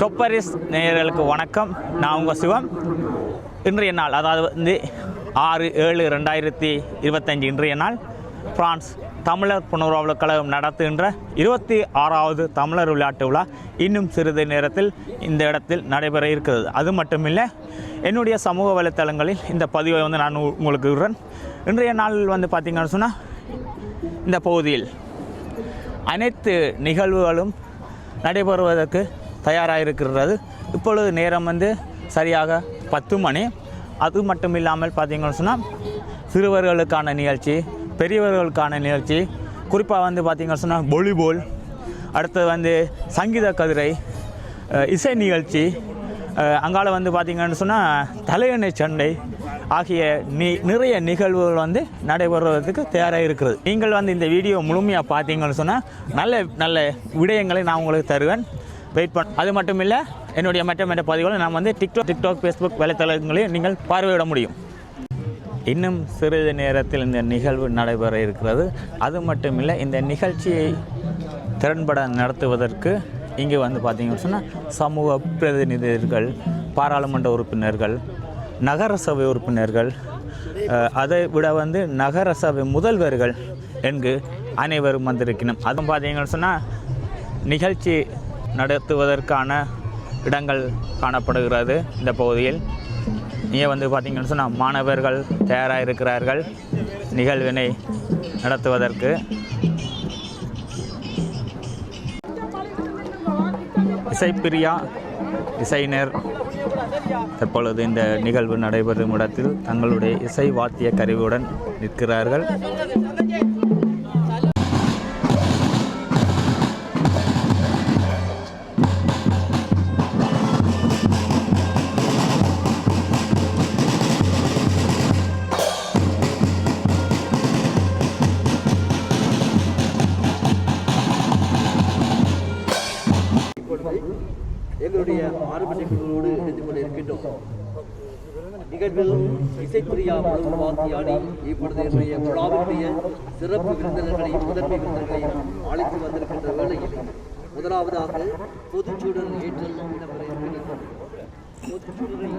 டொப்பரிஸ் நேயர்களுக்கு வணக்கம். நான் உங்கள் சிவம். இன்றைய நாள் அதாவது வந்து ஆறு ஏழு ரெண்டாயிரத்தி இருபத்தஞ்சு இன்றைய நாள் பிரான்ஸ் தமிழர் புனர்வாழ்வு கழகம் நடத்துகின்ற இருபத்தி ஆறாவது தமிழர் விளையாட்டு விழா இன்னும் சிறிது நேரத்தில் இந்த இடத்தில் நடைபெற இருக்கிறது. அது மட்டுமில்லை என்னுடைய சமூக வலைத்தளங்களில் இந்த பதிவை வந்து நான் உங்களுக்கு விடுறேன். இன்றைய நாளில் வந்து பார்த்திங்கன்னு சொன்னால் இந்த பகுதியில் அனைத்து நிகழ்வுகளும் நடைபெறுவதற்கு தயாராக இருக்கிறது இப்பொழுது நேரம் வந்து சரியாக பத்து மணி. அது மட்டும் இல்லாமல் பார்த்தீங்கன்னு சொன்னால் சிறுவர்களுக்கான நிகழ்ச்சி பெரியவர்களுக்கான நிகழ்ச்சி குறிப்பாக வந்து பார்த்தீங்கன்னு சொன்னால் வாலிபால் அடுத்தது வந்து சங்கீத கதிரை இசை நிகழ்ச்சி அங்கால வந்து பார்த்திங்கன்னு சொன்னால் தலையணை சண்டை ஆகிய நி நிறைய நிகழ்வுகள் வந்து நடைபெறுவதற்கு தயாராக இருக்கிறது நீங்கள் வந்து இந்த வீடியோ முழுமையாக பார்த்தீங்கன்னு சொன்னால் நல்ல நல்ல விடயங்களை நான் உங்களுக்கு தருவேன். வெயிட் பண்ண அது மட்டும் இல்லை என்னுடைய மற்ற மற்ற பதிவுகளை நான் வந்து டிக்டாக் டிக்டாக் ஃபேஸ்புக் வலைத்தளங்களையும் நீங்கள் பார்வையிட முடியும். இன்னும் சிறிது நேரத்தில் இந்த நிகழ்வு நடைபெற இருக்கிறது. அது மட்டும் இல்லை இந்த நிகழ்ச்சியை திறன்பட நடத்துவதற்கு இங்கே வந்து பார்த்தீங்கன்னு சொன்னால் சமூக பிரதிநிதிகள் பாராளுமன்ற உறுப்பினர்கள் நகர சபை உறுப்பினர்கள் அதை விட வந்து நகர சபை முதல்வர்கள் என்று அனைவரும் வந்திருக்கணும். அதுவும் பார்த்தீங்கன்னு சொன்னால் நிகழ்ச்சி நடத்துவதற்கான இடங்கள் காணப்படுகிறது இந்த பகுதியில். இங்கே வந்து பார்த்தீங்கன்னு சொன்னால் மாணவர்கள் தயாராக இருக்கிறார்கள் நிகழ்வினை நடத்துவதற்கு. இசைப்பிரியா இசைஞர் தற்பொழுது இந்த நிகழ்வு நடைபெறும் இடத்தில் தங்களுடைய இசை வாத்திய கருவியுடன் நிற்கிறார்கள். இந்தியா முழுவதும் வாத்தியாடி இப்பொழுது என்னுடைய விழாவினுடைய சிறப்பு விருந்தினர்களையும் முதன்மை விருந்தினர்களையும் அழைத்து வந்திருக்கின்ற வேளையில் முதலாவதாக பொதுச்சூழல் ஏற்றல் இடம்பெற இருக்கிறது பொதுச்சூழலை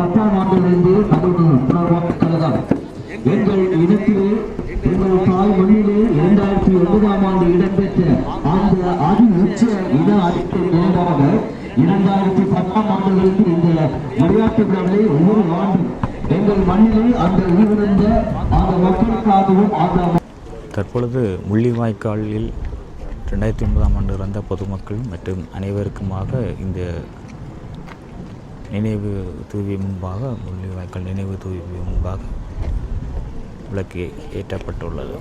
பத்தாம் ஆண்டிலிருந்து தமிழ் புனர்வாழ்வு கழகம். எங்கள் இனத்திலே எங்கள் தாய் மொழியிலே இரண்டாயிரத்தி ஒன்பதாம் ஆண்டு இடம்பெற்ற அந்த அதி உச்ச இன அடிப்படை நினைவாக இரண்டாயிரத்தி பத்தாம் ஆண்டிலிருந்து இந்த விளையாட்டு விழாவிலே ஒவ்வொரு ஆண்டும் எங்கள் மண்ணிலே அந்த உயிரிழந்த அந்த மக்களுக்காகவும் அந்த தற்பொழுது முள்ளிவாய்க்காலில் ரெண்டாயிரத்தி ஒன்பதாம் ஆண்டு இறந்த பொதுமக்கள் மற்றும் அனைவருக்குமாக இந்த நினைவு தூவி முன்பாக முள்ளிவாய்க்கால் நினைவு தூவி முன்பாக விளக்கு ஏற்றப்பட்டுள்ளது.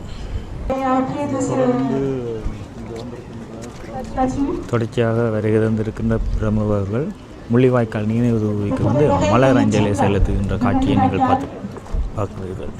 தொடர்ச்சியாக வருகை தந்திருக்கின்ற பிரமுகர்கள் முள்ளிவாய்க்கால் நினைவு தூவிக்கு வந்து மலர் அஞ்சலி செலுத்துகின்ற காட்சியை நீங்கள் பார்த்து பார்க்கிறீர்கள்.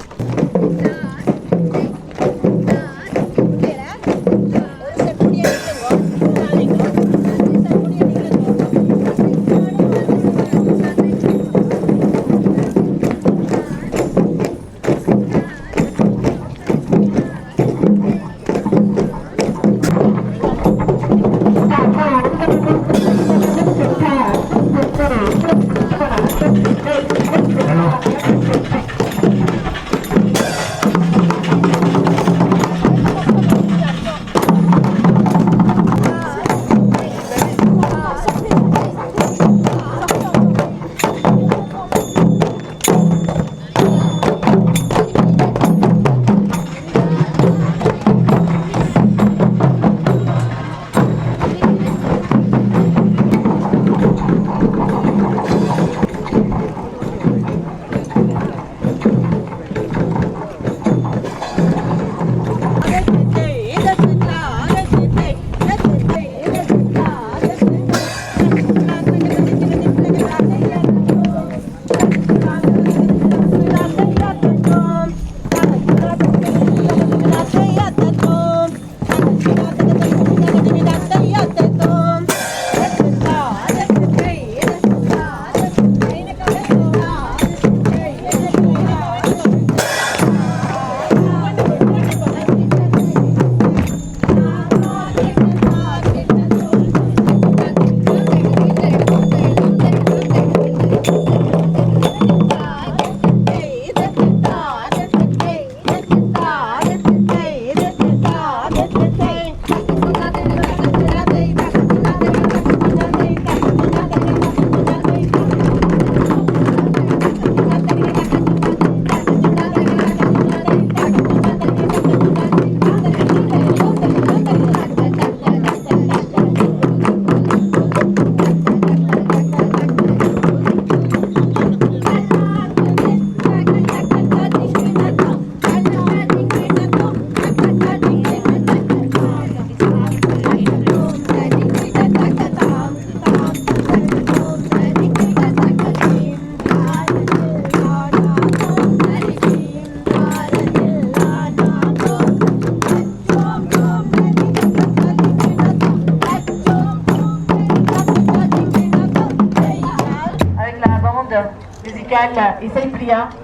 e sem criar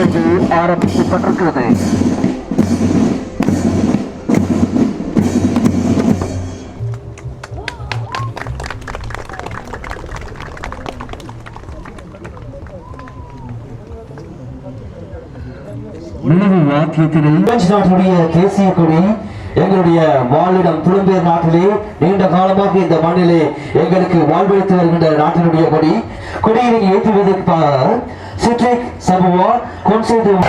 இன்றைக்கு ஆரம்பிக்கப்பட்டிருக்கிறது. நாட்டுடைய தேசிய கொடி எங்களுடைய வாழிடம் புலம்பெயர் நாட்டிலே நீண்ட காலமாக இந்த மண்ணிலே எங்களுக்கு வாழ்வளித்து வருகின்ற நாட்டினுடைய கொடி. கொடியை ஏற்றுவதற்காக சிட்ரிக் Sabuğa konser devam.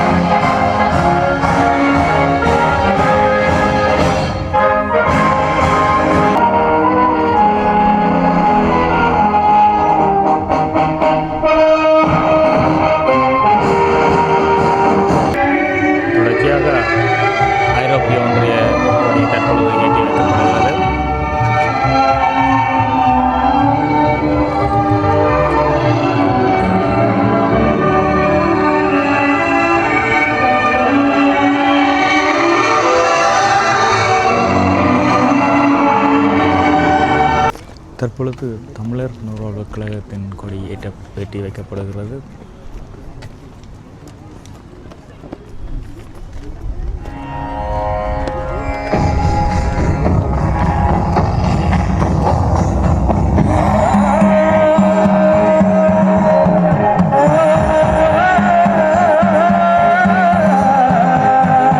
தற்பொழுது தமிழர் நூறாவது கழகத்தின் கொடி ஏற்ற ஏற்றி வைக்கப்படுகிறது.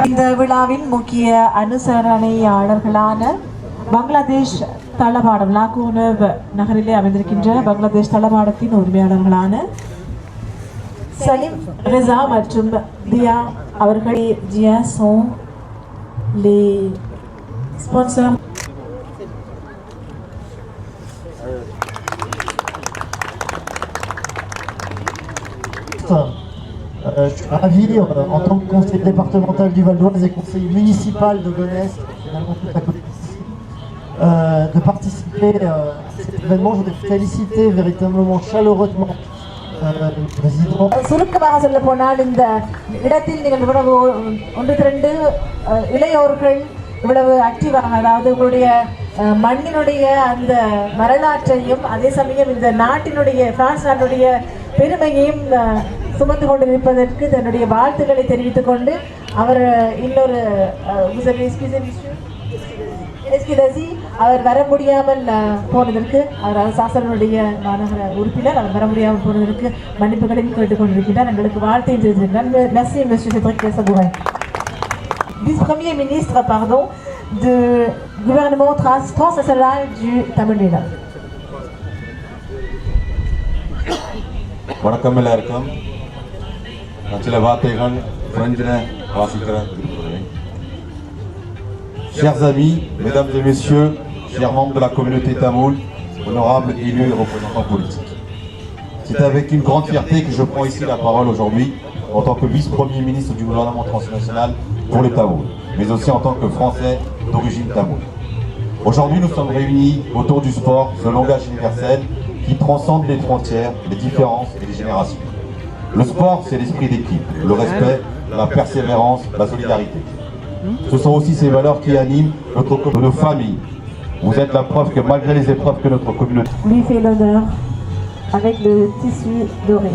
இந்த விழாவின் முக்கிய அனுசரணையாளர்களான பங்களாதேஷ் தளபாடம் லாகூனவ் நகரிலே அமைந்திருக்கின்ற பங்களாதேஷ் தளபாடத்தின் உரிமையாளர்களான சலீம் ரிசா மற்றும் தியா அவர்கள் ஜியா சோ லே sponsor Euh, je suis ravi, euh, en tant que conseiller départemental du Val d'Oise et conseiller municipal de Gonesse, finalement toute la commune ici, euh, de participer euh, à cet événement. Je voudrais féliciter véritablement chaleureusement le président. சுருக்கமாக சொல்ல போனால் இந்த இடத்தில் நீங்கள் இவ்வளவு ஒன்று திரண்டு இளையோர்கள் இவ்வளவு ஆக்டிவாக அதாவது உங்களுடைய மண்ணினுடைய அந்த வரலாற்றையும் அதே சமயம் இந்த நாட்டினுடைய பிரான்ஸ் நாட்டுடைய பெருமையையும் சுமந்து கொண்டிருப்பதற்கு தன்னுடைய வாழ்த்துக்களை தெரிவித்துக் கொண்டு அவர் இன்னொரு எஸ்கிதசி அவர் வர முடியாமல் அஹ், போனதற்கு அவர் சாசனுடைய மாநகர உறுப்பினர் அவர் வர முடியாமல் போனதற்கு மன்னிப்புகளையும் கேட்டுக்கொண்டிருக்கிறார் எங்களுக்கு வாழ்த்தையும் தெரிவித்திருக்கிறார் Mercy monsieur Cédric Sabourin vice-premier ministre pardon de gouvernement trans transnational du Tamil Nadu வணக்கம் எல்லாருக்கும் நான் சில வார்த்தைகள் பிரெஞ்சில் வாசிக்கிற விரும்புகிறேன் Chers amis, mesdames et messieurs, chers membres de la communauté tamoul, honorables élus et représentants politiques. C'est avec une grande fierté que je prends ici la parole aujourd'hui en tant que vice-premier ministre du gouvernement transnational pour les Tamouls, mais aussi en tant que Français d'origine tamoul. Aujourd'hui, nous sommes réunis autour du sport, ce langage universel qui transcende les frontières, les différences et les générations. Le sport, c'est l'esprit d'équipe, le respect, la persévérance, la solidarité. Ce sont aussi ces valeurs qui animent notre, co- nos familles. Vous êtes la preuve que malgré les épreuves que notre communauté lui fait l'honneur avec le tissu doré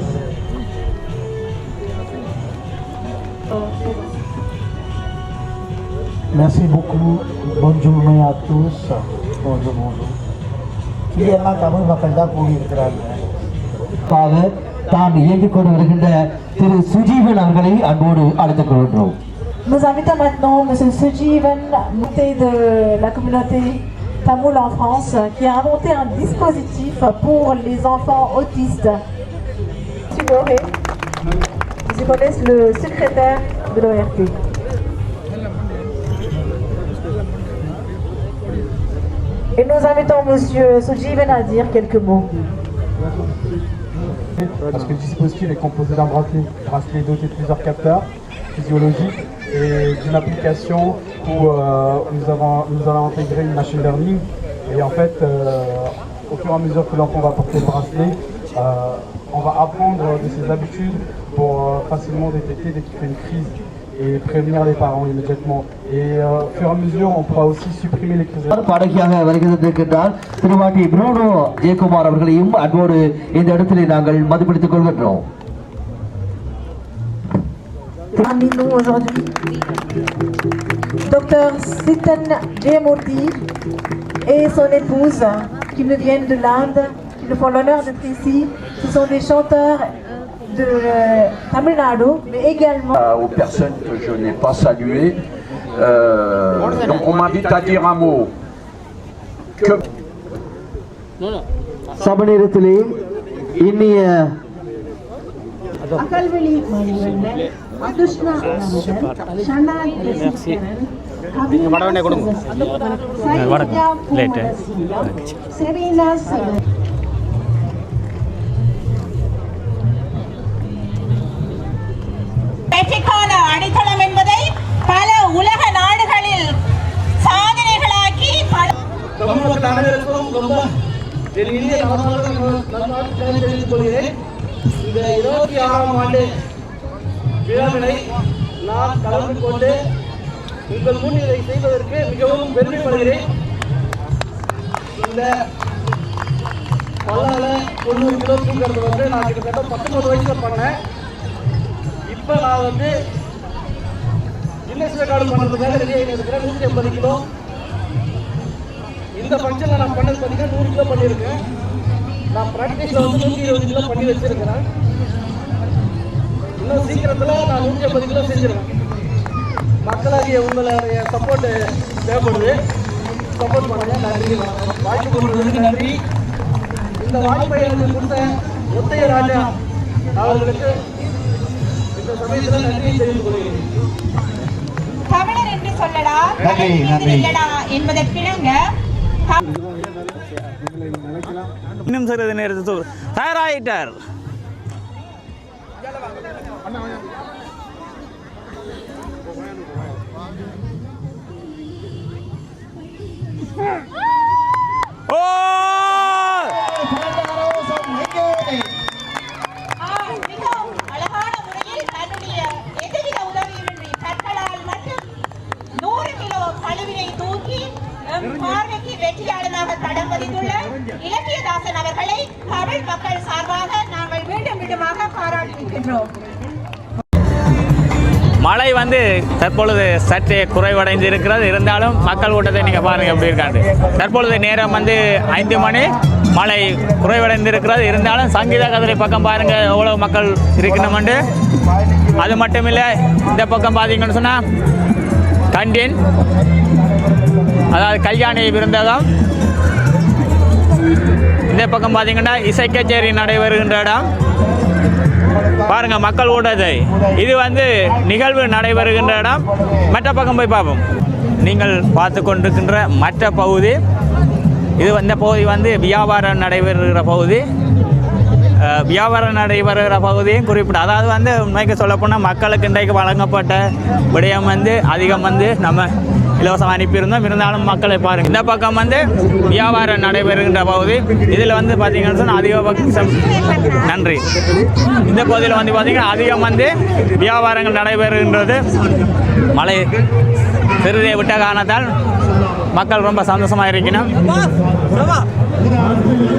Merci beaucoup. Bonne journée à tous. Bonjour, bonjour. இதெல்லாம் தமிழ் மக்கள் தான் கூடியிருக்கிறாங்க தான் இயங்கிக் கொண்டு வருகின்ற திரு சுஜீவன் அவர்களை அன்போடு அழைத்துக் கொள்கின்றோம் nous invitons maintenant M. Sujivan, monté de la communauté tamoul en France, qui a inventé un dispositif pour les enfants autistes. Monsieur Doré, je connais le secrétaire de l'ORT. Et nous invitons M. Sujivan à dire quelques mots. Parce que le dispositif est composé d'un bracelet, bracelet doté de plusieurs capteurs physiologiques et d'une application où euh, nous, avons, nous allons intégrer une machine learning. Et en fait, euh, au fur et à mesure que l'enfant va porter le bracelet, euh, on va apprendre de ses habitudes pour euh, facilement détecter dès qu'il fait une crise et prévenir les parents immédiatement. Et euh, au fur et à mesure, on pourra aussi supprimer les crises. பாடகியாக வருகின்றிருக்கின்றார் திருவாட்டி புரோனோ Jayakumar அவர்களையும் அன்போடு இந்த இடத்திலே நாங்கள் மதிப்பிடுத்திக் கொள்கின்றோம் Parmi nous aujourd'hui, Dr Sitan Jayamurthy et son épouse qui nous viennent de l'Inde, qui nous font l'honneur d'être ici. Ce sont des chanteurs de euh, Tamil Nadu, mais également euh, aux personnes que je n'ai pas saluées. Euh, donc on m'invite à dire un mot. Que சமநேரத்திலே இனிய அகல்வெளி மணிவண்ணன் வெற்றிக்கான அடித்தளம் என்பதை பல உலக நாடுகளில் சாதனைகளாக்கி ரொம்ப நல்வாழ்த்துக்களை தெரிவித்துக் கொள்கிறேன் இந்த இருபத்தி ஆறாம் ஆண்டு விழாவினை நான் கலந்து கொண்டு உங்கள் முன் இதை செய்வதற்கு மிகவும் பெருமைப்படுகிறேன். இந்த பல்லால தொண்ணூறு கிலோ தூக்கிறது வந்து நான் கிட்டத்தட்ட பத்தொன்பது வயசுல பண்ணேன். இப்போ நான் வந்து கின்னஸ் ரெக்கார்டு பண்ணுறதுக்காக ரெடி ஆகி இருக்கிறேன். நூற்றி ஐம்பது கிலோ. இந்த ஃபங்க்ஷனில் நான் பண்ணது பார்த்தீங்கன்னா நூறு கிலோ பண்ணியிருக்கேன். நான் ப்ராக்டிஸில் வந்து நூற்றி இருபது கிலோ பண்ணி வச்சிருக்கிறேன். இன்னும் சீக்கிரத்தில் நான் நூற்றி ஐம்பது கிலோ செஞ்சிருவேன். மக்களாகிய உங்களுடைய சப்போர்ட் தேவைப்படுது. சப்போர்ட் பண்ணுங்க. நன்றி. வாய்ப்பு கொடுத்ததுக்கு நன்றி. இந்த வாய்ப்பை எனக்கு கொடுத்த முத்தைய ராஜா அவர்களுக்கு இந்த சமயத்தில் நன்றி தெரிவித்துக் கொள்கிறேன். தமிழர் என்று சொல்லடா நில்லடா என்பதற்கிணங்க இன்னும் சிறிது நேரத்தில் தயாராகிட்டார் வெற்றியாளனாக தடம் பதித்துள்ள இலக்கியதாசன் அவர்களை தமிழ் மக்கள் சார்பாக நாங்கள் மீண்டும் மீண்டுமாக பாராட்டுகின்றோம். மழை வந்து தற்பொழுது சற்றே குறைவடைந்து இருக்கிறது இருந்தாலும் மக்கள் கூட்டத்தை நீங்கள் பாருங்கள் எப்படி இருக்காண்டு தற்பொழுது நேரம் வந்து ஐந்து மணி. மழை குறைவடைந்து இருக்கிறது இருந்தாலும் சங்கீத கதிரை பக்கம் பாருங்கள் எவ்வளோ மக்கள் இருக்கணுமெண்டு அது மட்டும் இல்லை இந்த பக்கம் பார்த்தீங்கன்னு சொன்னால் கண்டின். அதாவது கல்யாணி விருந்தகம். இந்த பக்கம் பார்த்தீங்கன்னா இசை கச்சேரி நடைபெறுகின்ற இடம். பாருங்கள் மக்கள் ஓட்டத்தை. இது வந்து நிகழ்வு நடைபெறுகின்ற இடம். மற்ற பக்கம் போய் பார்ப்போம். நீங்கள் பார்த்து கொண்டிருக்கின்ற மற்ற பகுதி. இது இந்த பகுதி வந்து வியாபாரம் நடைபெறுகிற பகுதி. வியாபாரம் நடைபெறுகிற பகுதியும் குறிப்பிட்ட அதாவது வந்து உண்மைக்கு சொல்லப்போனால் மக்களுக்கு இன்றைக்கு வழங்கப்பட்ட விடயம் வந்து அதிகம் வந்து நம்ம இலவசம் அனுப்பியிருந்தோம் இருந்தாலும் மக்களை பாருங்கள். இந்த பக்கம் வந்து வியாபாரம் நடைபெறுகின்ற பகுதி. இதில் வந்து பார்த்தீங்கன்னு சொன்னால் அதிகபட்சம் நன்றி. இந்த பகுதியில் வந்து பார்த்தீங்கன்னா அதிகம் வந்து வியாபாரங்கள் நடைபெறுகின்றது. மழை சிறிதை விட்ட காரணத்தால் மக்கள் ரொம்ப சந்தோஷமாக இருக்கணும்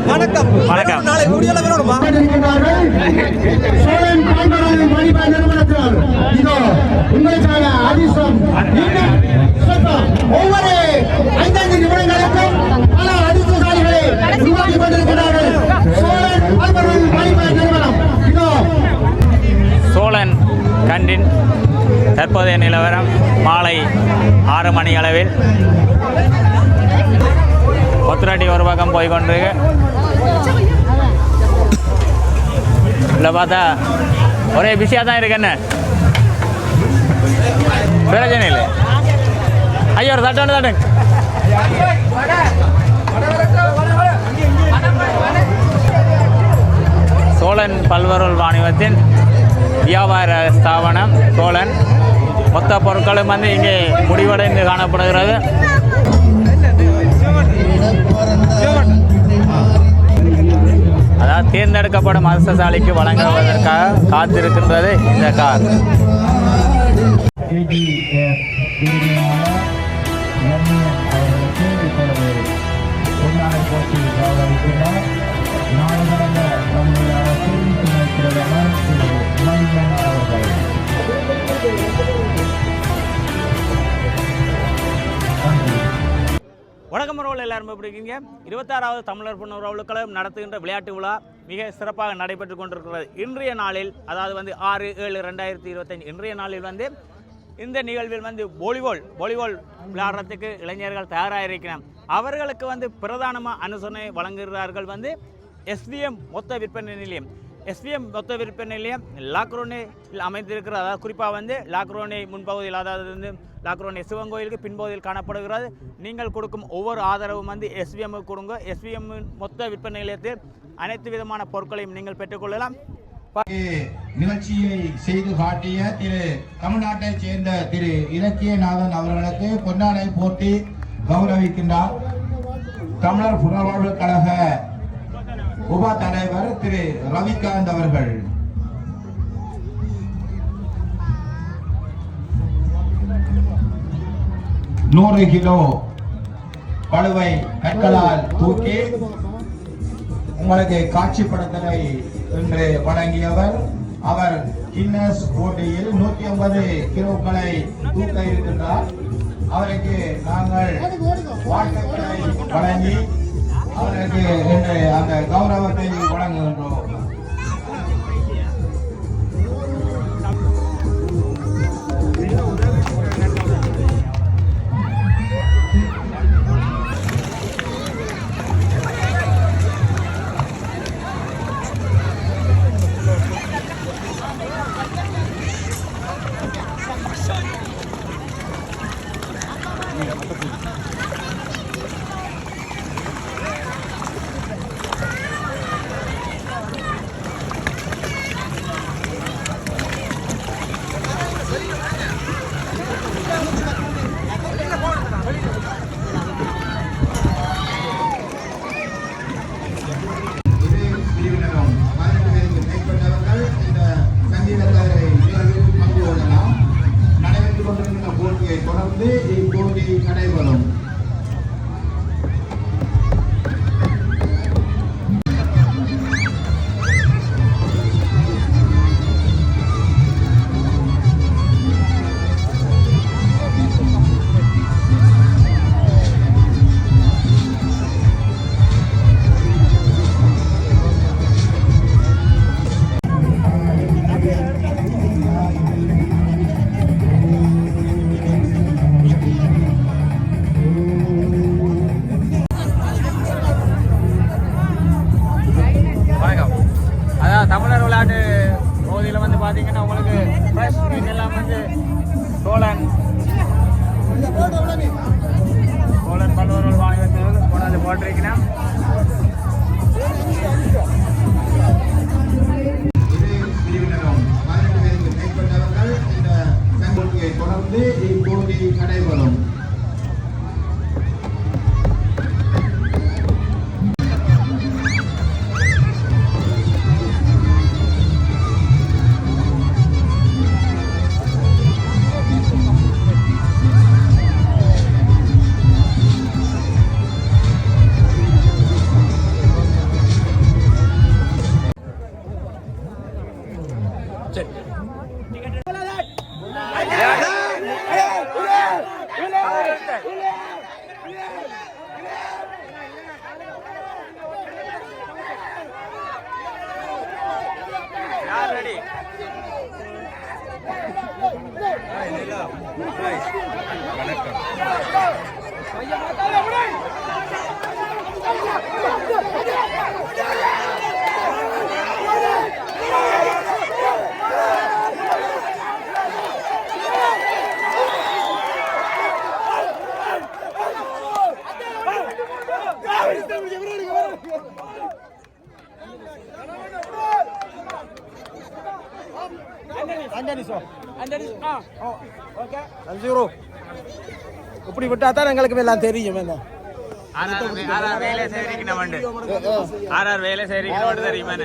வணக்கம். வணக்கம். நாளை முடியல வேணுமா சோழன் பாண்டவராய மணிபாய் நிறுவனத்தினர். இதோ உங்களுக்கான அதிர்ஷ்டம் கண்டின் தற்போதைய நிலவரம் மாலை ஆறு மணி அளவில். கொத்துராட்டி ஒரு பக்கம் போய் கொண்டிருக்கு இல்லை பார்த்தா ஒரே பிஸியாக தான் இருக்கு என்ன? பிரச்சனை இல்லை. ஐயோ ஒரு தட்டு தட்டு. சோழன் சோழன் பல்வருள் வாணிபத்தின் வியாபார ஸ்தாபனம் சோழன் மொத்த பொருட்களும் வந்து இங்கே முடிவடைந்து காணப்படுகிறது அதாவது தேர்ந்தெடுக்கப்படும் அரசசாலைக்கு வழங்குவதற்காக காத்திருக்கின்றது இந்த கார் Thank you. வணக்கம் உறவுகள் எல்லாரும் எப்படி இருக்கீங்க? இருபத்தாறாவது தமிழர் பொண்ணு கழகம் நடத்துகின்ற விளையாட்டு விழா மிக சிறப்பாக நடைபெற்று கொண்டிருக்கிறது. இன்றைய நாளில் அதாவது வந்து ஆறு ஏழு ரெண்டாயிரத்தி இருபத்தஞ்சு இன்றைய நாளில் வந்து இந்த நிகழ்வில் வந்து வாலிபால் வாலிபால் விளையாடுறதுக்கு இளைஞர்கள் தயாராக இருக்கிறார் அவர்களுக்கு வந்து பிரதானமாக அனுசரணை வழங்குகிறார்கள் வந்து எஸ்விஎம் மொத்த விற்பனை நிலையம். எஸ்விஎம் மொத்த விற்பனை நிலையம் லாக்ரோனில் அமைந்திருக்கிற அதாவது குறிப்பாக வந்து லாக்ரோனி முன்பகுதியில் அதாவது வந்து லாக்ரோனி சிவன் கோயிலுக்கு பின்பகுதியில் காணப்படுகிறது. நீங்கள் கொடுக்கும் ஒவ்வொரு ஆதரவும் வந்து எஸ்விஎம் கொடுங்க. எஸ்விஎம் மொத்த விற்பனை நிலையத்தில் அனைத்து விதமான பொருட்களையும் நீங்கள் பெற்றுக்கொள்ளலாம் நிகழ்ச்சியை செய்து காட்டிய திரு தமிழ்நாட்டைச் சேர்ந்த திரு இலக்கியநாதன் அவர்களுக்கு பொன்னாடை போட்டி கௌரவிக்கின்றார். தமிழர் புனர்வாழ்வு கழக உப தலைவர் திரு ரவிகாந்த் அவர்கள். நூறு கிலோ பழுவை கற்களால் தூக்கி உங்களுக்கு காட்சிப்படுத்தலை என்று வழங்கியவர் அவர் கின்னஸ் போட்டியில் நூத்தி ஐம்பது கிலோக்களை தூக்க இருக்கின்றார். அவருக்கு நாங்கள் வாழ்த்துக்களை வழங்கி அவருக்கு இன்று அந்த கௌரவத்தை வழங்குகின்றோம். Andan iso. இப்படி விட்டா தான் எங்களுக்கு எல்லாம் தெரியும் என்ன? ஆர்ஆர் வேலை செய்கிறீங்க ஆர்ஆர் வேலை செய்கிறீங்க தெரியுமா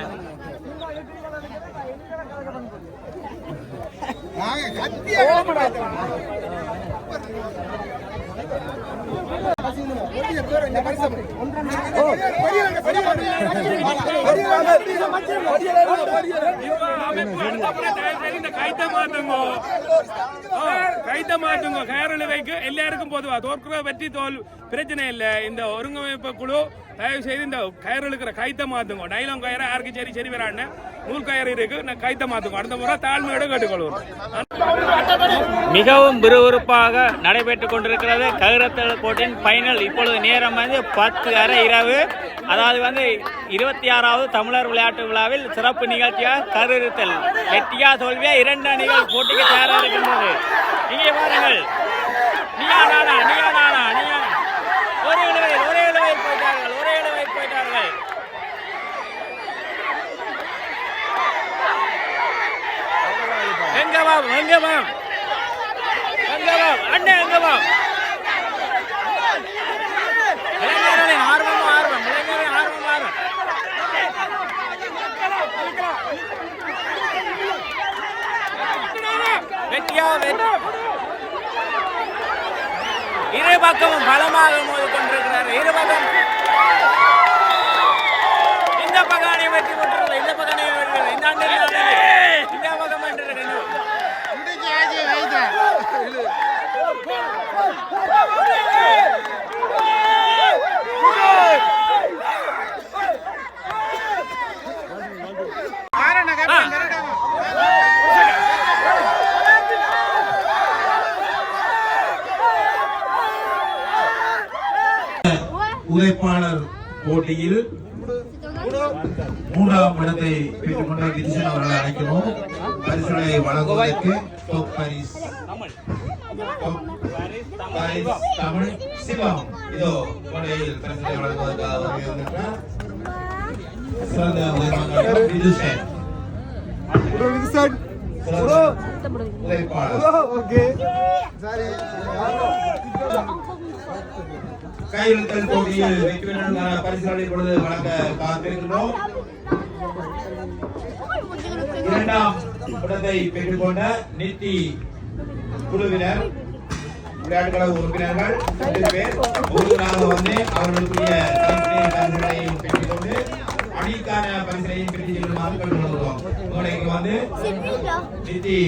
கைத்த மாத்துங்க கைத்த மாத்துங்க கயறுல வைக்க எல்லாருக்கும் பொதுவா தோற்கிறத பற்றி தோல் பிரச்சனை இல்லை இந்த ஒருங்கமைப்பு குழு தயவு செய்து இந்த கயிறு இருக்கிற கைத்த மாத்துங்க டைலம் கயிறு யாருக்கு சரி சரி வரான்னு நூல் இருக்கு நான் கைத்த மாத்துங்க அடுத்த முறை தாழ்மையோட கேட்டுக்கொள்வோம். மிகவும் விறுவிறுப்பாக நடைபெற்றுக் கொண்டிருக்கிறது கருத்தல் போட்டியின் ஃபைனல் இப்பொழுது நேரம் வந்து பத்து அரை இரவு. அதாவது வந்து இருபத்தி ஆறாவது தமிழர் விளையாட்டு விழாவில் சிறப்பு நிகழ்ச்சியாக கருத்தல் வெற்றியா தோல்வியா இரண்டு அணிகள் போட்டிக்கு தயாராக இருக்கின்றது. இங்கே பாருங்கள். நீயா நானா நீயா நானா நீயா எங்க வா எங்க வா எங்க வா அண்ணே எங்க வா ஆர்வம் ஆர்வம். ஆர்வம் ஆர்வம். வெற்றியா வெற்றி இரு பக்கமும் பலமாக மோதி கொண்டிருக்கிறார். இரு பக்கம் இந்த பகானை வெற்றி பெற்றிருக்கிறது இந்த பகானை வெற்றி இந்த ஆண்டு இந்த பக்கம் வென்றிருக்கிறது உழைப்பாளர் போட்டியில் மூன்றாம் இடத்தை பெற்றுக்கொண்ட கிருஷ்ணன் அவர்களை அழைக்கணும் பரிசுகளை வழங்குவதற்கு top பரிஸ் top பரிஸ் தமிழ் சிவம் இதோ கொடையில் பரிசுகளை வழங்குவதற்காக வருகை வந்திருக்கிறார். சிறந்த உழைப்பாளர் விதுஷன் சிறந்த உழைப்பாளர் கையெழுத்தல் போட்டியில் வெற்றி பெற்ற பரிசுகளை இப்பொழுது வழங்க காத்திருக்கின்றோம் இரண்டாம் இடத்தை பெற்றுக்கொண்ட நித்தி குழுவினர் விளையாட்டுக்கழக உறுப்பினர்கள் ரெண்டு பேர் ஒருவராக வந்து அவர்களுக்குரிய பரிசுகளையும் பெற்றுக்கொண்டு அணிக்கான பரிசுகளையும் பெற்று செல்லுமாறு கேட்டுக்கொள்கிறோம் வந்து நித்தி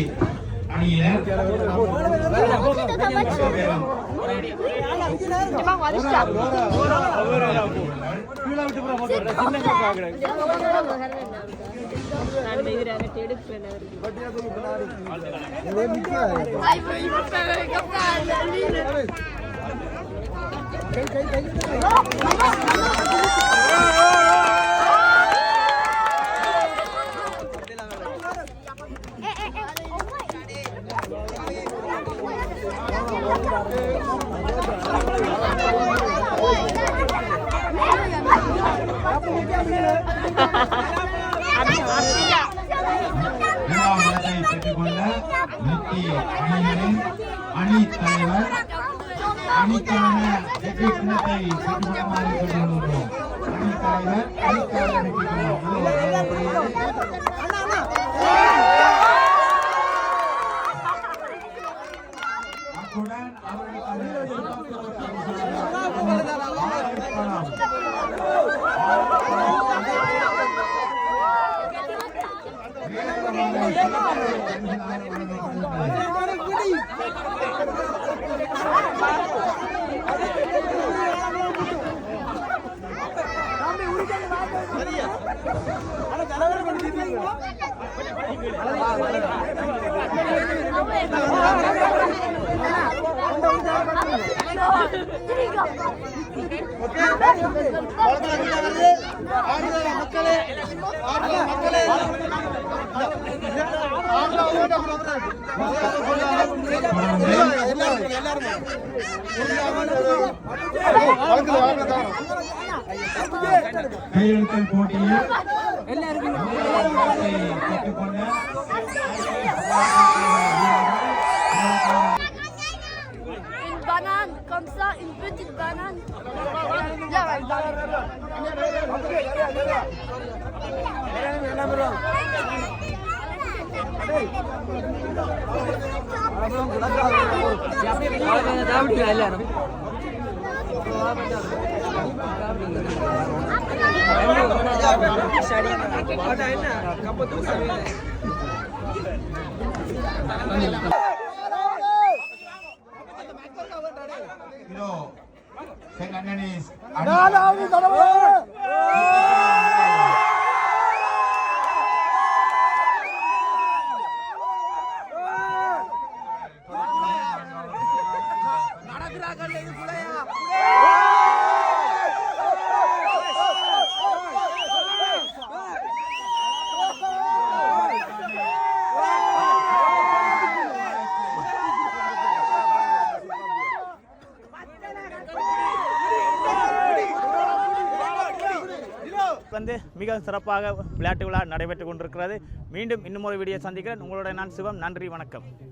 அணியினர் இரண்டாம் இடத்தை பெற்றுக்கொண்ட நித்தி அணியினரின் அணி தலைவர் அணிக்கான வெற்றி சின்னத்தை பெற்றுக்கொள்ளுமாறு கேட்டுக்கொள்கிறோம் அணி தலைவர் கையெழுத்தல் போட்டியில் கற்றுக்கொண்ட Une banane, comme ça, une petite banane. Là, இதோ எங்க அண்ணனே வந்து மிக சிறப்பாக விளையாட்டு விழா நடைபெற்று கொண்டிருக்கிறது. மீண்டும் இன்னும் ஒரு வீடியோ சந்திக்கிறேன். உங்களுடைய நான் சிவம். நன்றி வணக்கம்.